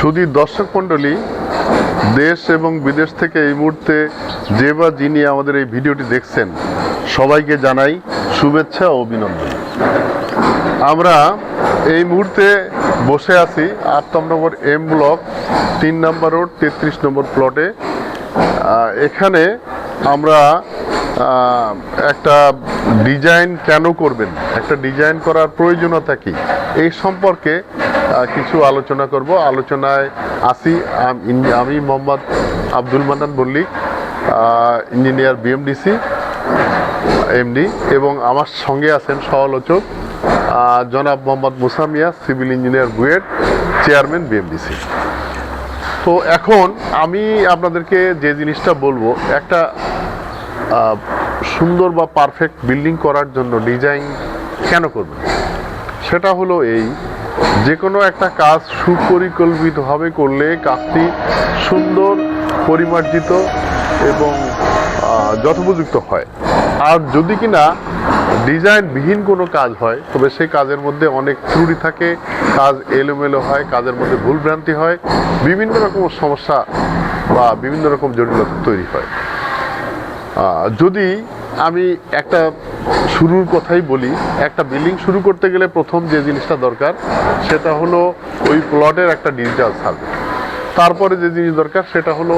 সুদী দর্শক মণ্ডলী, দেশ এবং বিদেশ থেকে এই মুহূর্তে যে বা যিনি আমাদের এই ভিডিওটি দেখছেন, সবাইকে জানাই শুভেচ্ছা ও অভিনন্দন। আমরা এই মুহূর্তে বসে আছি আট নম্বর এম ব্লক, তিন নম্বর রোড, তেত্রিশ নম্বর প্লটে। এখানে আমরা একটা ডিজাইন কেন করবেন? একটা ডিজাইন করার প্রয়োজনীয়তা কি? এই সম্পর্কে কিছু আলোচনা করব। আলোচনায় আসি। আমি Mohammad Abdul Mannan Mallik engineer BMDC MD এবং আমার সঙ্গে আছেন সহআলোচক আহ, জনাব Mohammad Musamiya civil engineer BUET chairman BMDC. তো এখন আমি আপনাদেরকে যে জিনিসটা বলব একটা সুন্দর বা পারফেক্ট বিল্ডিং করার জন্য ডিজাইন কেন করবেন? সেটা হলো এই যে কোনো একটা কাজ সুপরিকল্পিতভাবে করলে কাজটি সুন্দর, পরিমার্জিত এবং যথোপযুক্ত হয়। আর যদি কি কিনা ডিজাইনবিহীন কোনো কাজ হয়, তবে সেই কাজের মধ্যে অনেক ত্রুটি থাকে, কাজ এলোমেলো হয়, কাজের মধ্যে ভুলভ্রান্তি হয়, বিভিন্ন রকম সমস্যা বা বিভিন্ন রকম জটিলতা তৈরি হয়। যদি আমি একটা শুরুর কথাই বলি, একটা বিল্ডিং শুরু করতে গেলে প্রথম যে জিনিসটা দরকার, সেটা হলো ওই প্লটের একটা ডিজিটাল সার্ভে। তারপরে যে জিনিস দরকার, সেটা হলো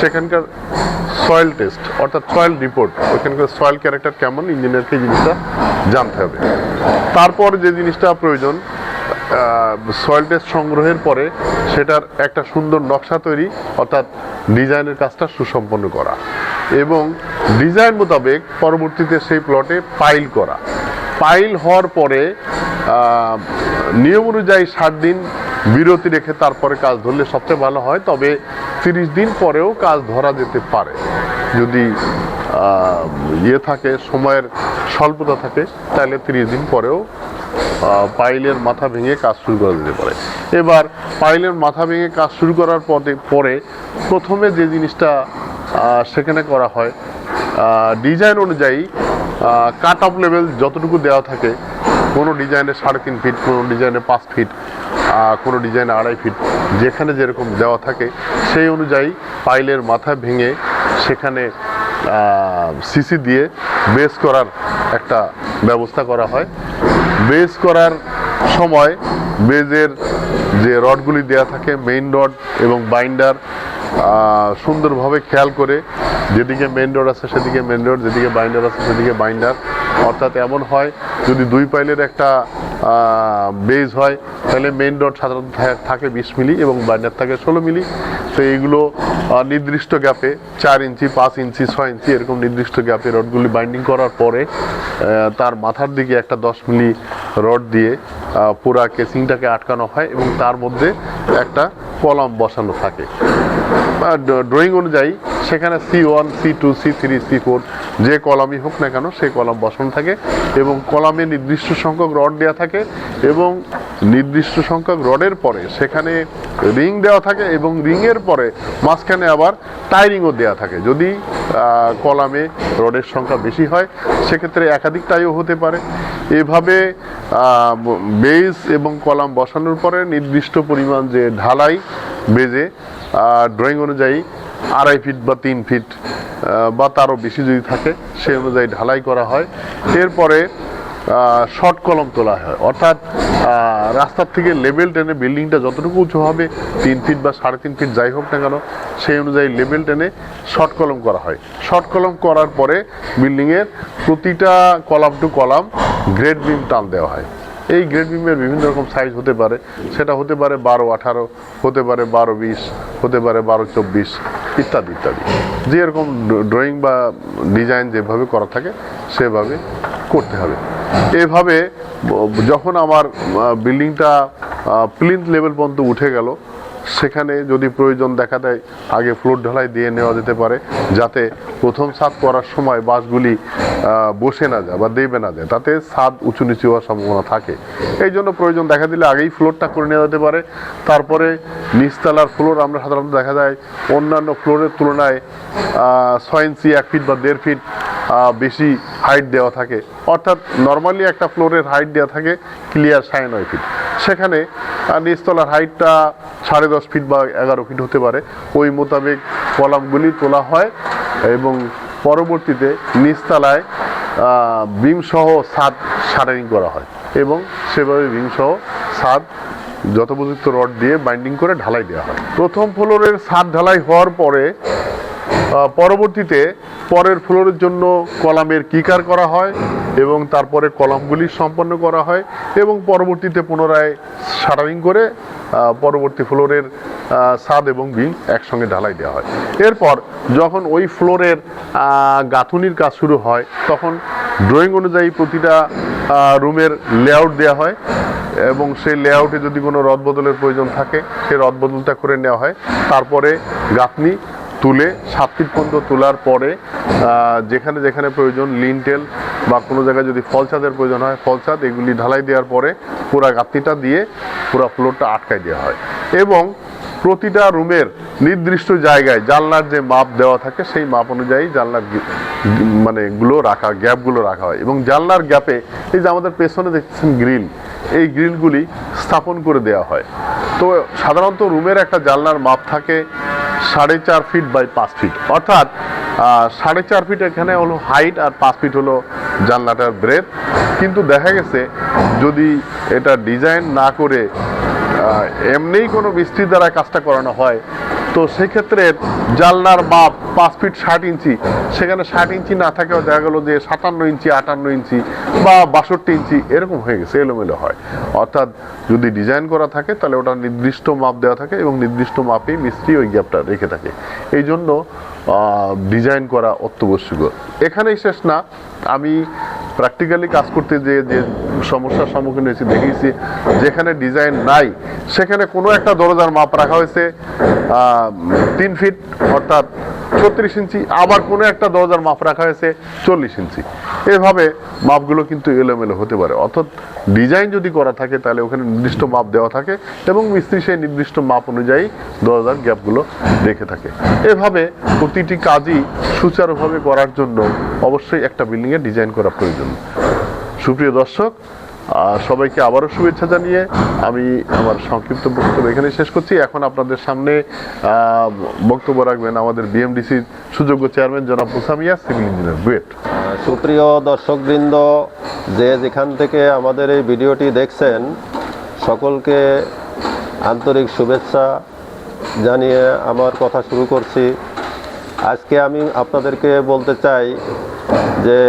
সেখানকার সয়েল টেস্ট, অর্থাৎ সয়েল রিপোর্ট। ওখানকার সয়েল ক্যারেক্টার কেমন ইঞ্জিনিয়ারকে জিনিসটা জানতে হবে। তারপর যে জিনিসটা প্রয়োজন সয়েল টেস্ট সংগ্রহের পরে সেটার একটা সুন্দর নকশা তৈরি, অর্থাৎ ডিজাইনের কাজটা সুসম্পন্ন করা। এবং ডিজাইন মোতাবেক পরবর্তীতে সেই প্লটে পাইল করা। পাইল হওয়ার পরে নিয়ম অনুযায়ী ষাট দিন বিরতি রেখে তারপরে কাজ ধরলে সবচেয়ে ভালো হয়, তবে তিরিশ দিন পরেও কাজ ধরা যেতে পারে। যদি ইয়ে থাকে, সময়ের স্বল্পতা থাকে, তাহলে তিরিশ দিন পরেও পাইলের মাথা ভেঙে কাজ শুরু করা যেতে পারে। এবার পাইলের মাথা ভেঙে কাজ শুরু করার পরে পরে প্রথমে যে জিনিসটা সেখানে করা হয়। ডিজাইন অনুযায়ী কাট অফ লেভেল যতটুকু দেওয়া থাকে, কোনো ডিজাইনে সাড়ে তিন ফিট কোনো ডিজাইনে পাঁচ ফিট কোনো ডিজাইনে আড়াই ফিট যেখানে যেরকম দেওয়া থাকে, সেই অনুযায়ী পাইলের মাথা ভেঙে সেখানে সিসি দিয়ে বেস করার একটা ব্যবস্থা করা হয়। বেস করার সময় বেজের যে রডগুলি দেওয়া থাকে মেইন রড এবং বাইন্ডার সুন্দরভাবে খেয়াল করে যেদিকে মেন রোড আছে সেদিকে মেন রোড যেদিকে বাইন্ডার আছে সেদিকে বাইন্ডার অর্থাৎ এমন হয় যদি দুই পাইলের একটা বেজ হয়, তাহলে মেইন রড সাধারণত থাকে বিশ মিলি এবং বাইন্ডার থাকে ষোলো মিলি তো এইগুলো নির্দিষ্ট গ্যাপে চার ইঞ্চি, পাঁচ ইঞ্চি, ছয় ইঞ্চি এরকম নির্দিষ্ট গ্যাপে রডগুলি বাইন্ডিং করার পরে তার মাথার দিকে একটা দশ মিলি রড দিয়ে পুরা কেসিংটাকে আটকানো হয় এবং তার মধ্যে একটা কলম বসানো থাকে। ড্রয়িং অনুযায়ী সেখানে C one C two C three C four যে কলামই হোক না কেন, সেই কলাম বসানো থাকে এবং কলামে নির্দিষ্ট সংখ্যক রড দেওয়া থাকে এবং নির্দিষ্ট সংখ্যক রডের পরে সেখানে রিং দেওয়া থাকে এবং রিংয়ের পরে মাঝখানে আবার টাইরিংও দেওয়া থাকে। যদি কলামে রডের সংখ্যা বেশি হয়, সেক্ষেত্রে একাধিক টাইও হতে পারে। এভাবে বেজ এবং কলাম বসানোর পরে নির্দিষ্ট পরিমাণ যে ঢালাই বেজে ড্রয়িং অনুযায়ী আড়াই ফিট বা তিন ফিট বা তারও বেশি যদি থাকে, সে অনুযায়ী ঢালাই করা হয়। এরপরে শর্ট কলম তোলা হয়। অর্থাৎ রাস্তার থেকে লেভেল টেনে বিল্ডিংটা যতটুকু উঁচু হবে, তিন ফিট বা সাড়ে তিন ফিট যাই হোক না কেন, সেই অনুযায়ী লেভেল টেনে শর্ট কলম করা হয়। শর্ট কলম করার পরে বিল্ডিংয়ের প্রতিটা column to column grade beam টান দেওয়া হয়। এই গ্রেড বিমের বিভিন্ন রকম সাইজ হতে পারে। সেটা হতে পারে বারো, আঠারো, হতে পারে বারো, বিশ, হতে পারে বারো, চব্বিশ, ইত্যাদি ইত্যাদি। যে এরকম ড্রয়িং বা ডিজাইন যেভাবে করা থাকে, সেভাবে করতে হবে। এভাবে যখন আমার বিল্ডিংটা প্লিন্থ লেভেল পর্যন্ত উঠে গেল সেখানে যদি প্রয়োজন দেখা দেয়, আগে ফ্লোর ঢালাই দিয়ে নেওয়া যেতে পারে, যাতে প্রথম ছাদ করার সময় বাসগুলি বসে না যায় বা দেবে না যায়। তাতে ছাদ উঁচু নিচু হওয়ার সম্ভাবনা থাকে। এই জন্য প্রয়োজন দেখা দিলে আগেই ফ্লোরটা করে নেওয়া যেতে পারে। তারপরে নিচতলার ফ্লোর আমরা সাধারণত দেখা যায়, অন্যান্য ফ্লোরের তুলনায় ছয় ইঞ্চি, এক ফিট বা দেড় ফিট বেশি হাইট দেওয়া থাকে। অর্থাৎ নর্মালি একটা ফ্লোরের হাইট দেওয়া থাকে ক্লিয়ার সাড়ে নয় ফিট। সেখানে আর নিচতলার হাইটটা সাড়ে দশ ফিট বা এগারো ফিট হতে পারে। ওই মোতাবেক কলামগুলি তোলা হয় এবং পরবর্তীতে নিচতলায় বিমসহ সাদ শাটারিং করা হয় এবং সেভাবে বিমসহ সাদ যথোপযুক্ত রড দিয়ে বাইন্ডিং করে ঢালাই দেওয়া হয়। প্রথম ফ্লোরের ছাদ ঢালাই হওয়ার পরে পরবর্তীতে পরের ফ্লোরের জন্য কলামের কিকার করা হয় এবং তারপরে কলামগুলি সম্পন্ন করা হয় এবং পরবর্তীতে পুনরায় শাটারিং করে পরবর্তী ফ্লোরের ছাদ এবং বিম একসঙ্গে ঢালাই দেওয়া হয়। এরপর যখন ওই ফ্লোরের গাঁথুনির কাজ শুরু হয়, তখন ড্রয়িং অনুযায়ী প্রতিটা রুমের লেআউট দেওয়া হয় এবং সেই লেআউটে যদি কোনো রদ বদলের প্রয়োজন থাকে, সেই রদ বদলটা করে নেওয়া হয়। তারপরে গাঁথনি তুলে সাত ফিট পর্যন্ত তোলার পরে যেখানে যেখানে প্রয়োজন লিনটেল বা কোনো জায়গায় যদি ফলছাদের প্রয়োজন হয়, ফলছাদ এগুলি ঢালাই দেওয়ার পরে পুরা গাঁথনিটা দিয়ে পুরা ফ্লোরটা আটকায় দেওয়া হয়। এবং প্রতিটা রুমের নির্দিষ্ট জায়গায় জানলার যে মাপ দেওয়া থাকে, সেই মাপ অনুযায়ী জানলার মানে গুলো রাখা গ্যাপগুলো রাখা হয়। এবং জানলার গ্যাপে এই যে আমাদের পেছনে দেখছেন গ্রিল এই গ্রিলগুলি স্থাপন করে দেওয়া হয়। তো সাধারণত রুমের একটা জানলার মাপ থাকে সাড়ে চার ফিট বাই পাঁচ ফিট অর্থাৎ সাড়ে চার ফিট এখানে হলো হাইট আর পাঁচ ফিট হলো জানলাটার ব্রেথ কিন্তু দেখা গেছে, যদি এটা ডিজাইন না করে এমনিই কোনো মিস্ত্রি দ্বারা কাজটা করানো হয় তো সেক্ষেত্রে জানলার মাপ পাঁচ ফিট ষাট ইঞ্চি। সেখানে ষাট ইঞ্চি না থাকেও দেখা গেলো যে সাতান্ন ইঞ্চি, আটান্ন ইঞ্চি বা বাষট্টি ইঞ্চি এরকম হয়ে গেছে, এলোমেলো হয়। অর্থাৎ যদি ডিজাইন করা থাকে তাহলে ওটা নির্দিষ্ট মাপ দেওয়া থাকে এবং নির্দিষ্ট মাপেই মিস্ত্রি ওই গ্যাপটা রেখে থাকে। এই জন্য ডিজাইন করা অত্যাবশ্যক এখানেই শেষ না। আমি প্র্যাকটিক্যালি কাজ করতে যে যে সমস্যার সম্মুখীন হয়েছি দেখেছি যেখানে ডিজাইন নাই, সেখানে কোনো একটা দরজার মাপ রাখা হয়েছে তিন ফিট অর্থাৎ ছত্রিশ ইঞ্চি, আবার কোনো একটা দরজার মাপ রাখা হয়েছে চল্লিশ ইঞ্চি। এভাবে মাপগুলো কিন্তু এলোমেলো হতে পারে। অর্থাৎ ডিজাইন যদি করা থাকে, তাহলে ওখানে নির্দিষ্ট মাপ দেওয়া থাকে এবং মিস্ত্রি সেই নির্দিষ্ট মাপ অনুযায়ী দরজার গ্যাপগুলো রেখে থাকে। এভাবে প্রতিটি কাজই সুচারুভাবে করার জন্য অবশ্যই একটা বিল্ডিংয়ের ডিজাইন করা প্রয়োজন। সুপ্রিয় দর্শক সবাইকে আবারও শুভেচ্ছা জানিয়ে আমি আমার সংক্ষিপ্ত বক্তব্য এখানে শেষ করছি। এখন আপনাদের সামনে বক্তব্য রাখবেন আমাদের বিএমডিসির সুযোগ্য চেয়ারম্যান জনাব মুসামিয়া সিভিল ইঞ্জিনিয়ার বুয়েট সুপ্রিয় দর্শকবৃন্দ, যে যেখান থেকে আমাদের এই ভিডিওটি দেখছেন, সকলকে আন্তরিক শুভেচ্ছা জানিয়ে আমার কথা শুরু করছি। আজকে আমি আপনাদেরকে বলতে চাই যে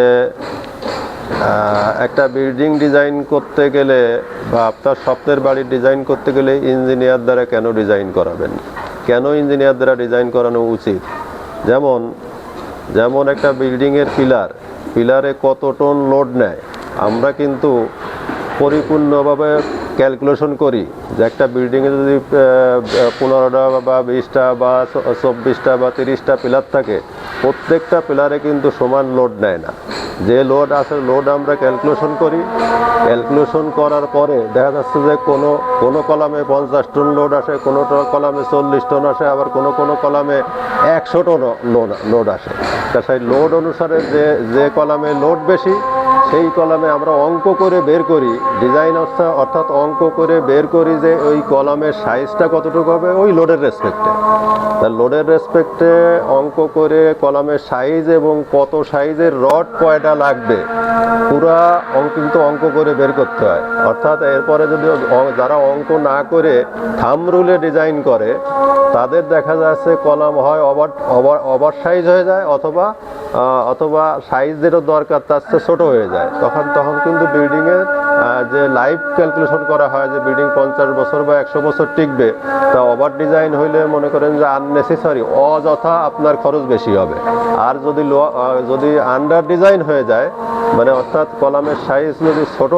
একটা বিল্ডিং ডিজাইন করতে গেলে বা আপনার স্বপ্নের বাড়ির ডিজাইন করতে গেলে ইঞ্জিনিয়ার দ্বারা কেন ডিজাইন করাবেন? কেন ইঞ্জিনিয়ার দ্বারা ডিজাইন করানো উচিত? যেমন যেমন একটা বিল্ডিংয়ের পিলার পিলারে কত টন লোড নেয়, আমরা কিন্তু পরিপূর্ণভাবে ক্যালকুলেশন করি যে একটা বিল্ডিংয়ে যদি পনেরোটা বা বিশটা বা চব্বিশটা বা তিরিশটা পিলার থাকে, প্রত্যেকটা পিলারে কিন্তু সমান লোড নেয় না। যে লোড আছে লোড আমরা ক্যালকুলেশন করি। ক্যালকুলেশন করার পরে দেখা যাচ্ছে যে কোনো কোনো কলামে পঞ্চাশ টন লোড আসে, কোনো কলামে চল্লিশ টন আসে, আবার কোনো কোনো কলামে একশো টন লোড লোড আসে। তা সেই লোড অনুসারে যে যে কলামে লোড বেশি সেই কলামে আমরা অঙ্ক করে বের করি ডিজাইন অর্থাৎ অঙ্ক করে বের করি যে ওই কলামের সাইজটা কতটুকু হবে, ওই লোডের রেসপেক্টে তা লোডের রেসপেক্টে অঙ্ক করে কলামের সাইজ এবং কত সাইজের রড কয়টা লাগবে, পুরা অঙ্ক কিন্তু অঙ্ক করে বের করতে হয়। অর্থাৎ এরপরে যদি যারা অঙ্ক না করে থাম রুলে ডিজাইন করে, তাদের দেখা যাচ্ছে কলাম হয় ওভার ওভার ওভার সাইজ হয়ে যায় অথবা অথবা সাইজ যেটা দরকার, তার চেয়ে ছোট হয়ে যায়। তখন তখন কিন্তু বিল্ডিংয়ের যে লাইফ ক্যালকুলেশন করা হয়, যে বিল্ডিং পঞ্চাশ বছর বা একশো বছর টিকবে, তা ওভার ডিজাইন হইলে মনে করেন যে আননেসেসারি অযথা আপনার খরচ বেশি হবে। আর যদি যদি আন্ডার ডিজাইন হয়ে যায় মানে অর্থাৎ কলামের সাইজ যদি ছোট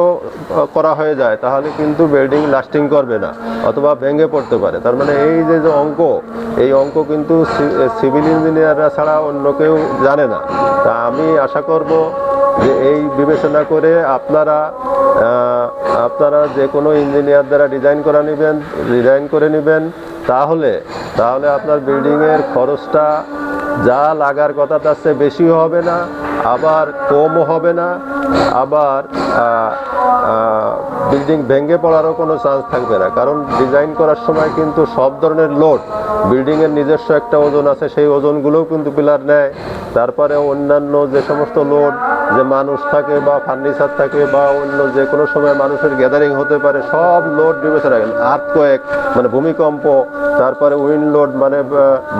করা হয়ে যায়, তাহলে কিন্তু বিল্ডিং লাস্টিং করবে না, অথবা ভেঙে পড়তে পারে। তার মানে এই যে যে অঙ্ক, এই অঙ্ক কিন্তু সিভিল ইঞ্জিনিয়াররা ছাড়া অন্য কেউ জানে না। তা আমি আশা করব যে এই বিবেচনা করে আপনারা আপনারা যে কোনো ইঞ্জিনিয়ার দ্বারা ডিজাইন করা নেবেন ডিজাইন করে নেবেন, তাহলে তাহলে আপনার বিল্ডিংয়ের খরচটা যা লাগার কথা তার চেয়ে বেশিও হবে না, আবার কমও হবে না, আবার বিল্ডিং ভেঙে পড়ারও কোনো চান্স থাকবে না। কারণ ডিজাইন করার সময় কিন্তু সব ধরনের লোড বিল্ডিংয়ের নিজস্ব একটা ওজন আছে, সেই ওজনগুলোও কিন্তু পিলার নেয়। তারপরে অন্যান্য যে সমস্ত লোড যে মানুষ থাকে বা ফার্নিচার থাকে বা অন্য যে কোনো সময় মানুষের গ্যাদারিং হতে পারে, সব লোড বিবেচনা আর্থ কয়েক মানে ভূমিকম্প, তারপরে উইন্ড লোড মানে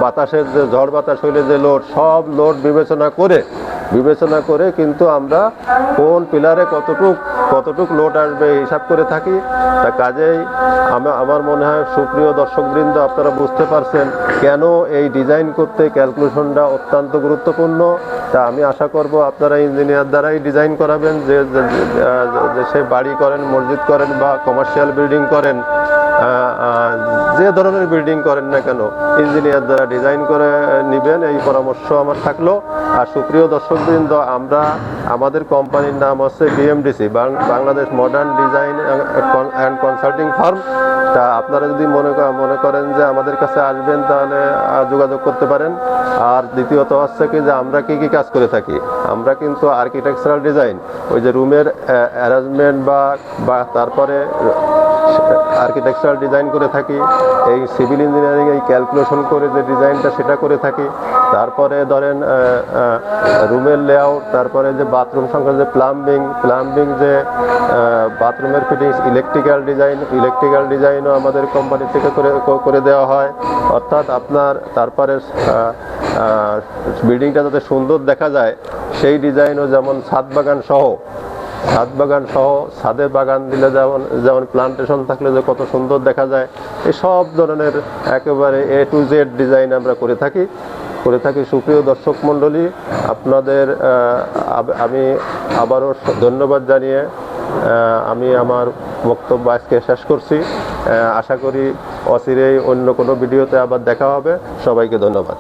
বাতাসের যে ঝড় বাতাস হইলে যে লোড, সব লোড বিবেচনা করে বিবেচনা করে কিন্তু আমরা কোন পিলারে কতটুক কতটুক লোড আসবে হিসাব করে থাকি। তা কাজেই আমা- আমার মনে হয় সুপ্রিয় দর্শকবৃন্দ, আপনারা বুঝতে পারছেন কেন এই ডিজাইন করতে ক্যালকুলেশনটা অত্যন্ত গুরুত্বপূর্ণ। তা আমি আশা করব আপনারা ইঞ্জিনিয়ার দ্বারাই ডিজাইন করাবেন যে সে বাড়ি করেন, মসজিদ করেন বা কমার্শিয়াল বিল্ডিং করেন যে ধরনের বিল্ডিং করেন না কেন ইঞ্জিনিয়ার দ্বারা ডিজাইন করে নেবেন, এই পরামর্শ আমার থাকল। আর সুপ্রিয় দর্শকবৃন্দ, আমরা আমাদের কোম্পানির নাম হচ্ছে BMDC Bangladesh modern design and consulting firm তা আপনারা যদি মনে মনে করেন যে আমাদের কাছে আসবেন, তাহলে যোগাযোগ করতে পারেন। আর দ্বিতীয়ত হচ্ছে কি যে আমরা কি কি কাজ করে থাকি? আমরা কিন্তু আর্কিটেকচারাল ডিজাইন ওই যে রুমের অ্যারেঞ্জমেন্ট বা তারপরে আর্কিটেকচারাল ডিজাইন করে থাকি, এই সিভিল ইঞ্জিনিয়ারিং এই ক্যালকুলেশন করে যে ডিজাইনটা সেটা করে থাকি। তারপরে ধরেন রুমের লেআউট তারপরে যে বাথরুম সংখ্যা যে প্লাম্বিং প্লাম্বিং যে বাথরুমের ফিটিংস ইলেকট্রিক্যাল ডিজাইন ইলেকট্রিক্যাল ডিজাইনও আমাদের কোম্পানি থেকে করে করে দেওয়া হয়। অর্থাৎ আপনার তারপরে বিল্ডিংটা যাতে সুন্দর দেখা যায়, সেই ডিজাইনও যেমন ছাদ বাগান সহ ছাদ বাগান সহ ছাদে বাগান দিলে যেমন যেমন প্লান্টেশন থাকলে যে কত সুন্দর দেখা যায়, এই সব ধরনের একেবারে এ টু জেড ডিজাইন আমরা করে থাকি। করে থাকি সুপ্রিয় দর্শক মণ্ডলী, আপনাদের আমি আবারও ধন্যবাদ জানিয়ে আমি আমার বক্তব্য আজকে শেষ করছি। আশা করি অচিরেই অন্য কোনো ভিডিওতে আবার দেখা হবে। সবাইকে ধন্যবাদ।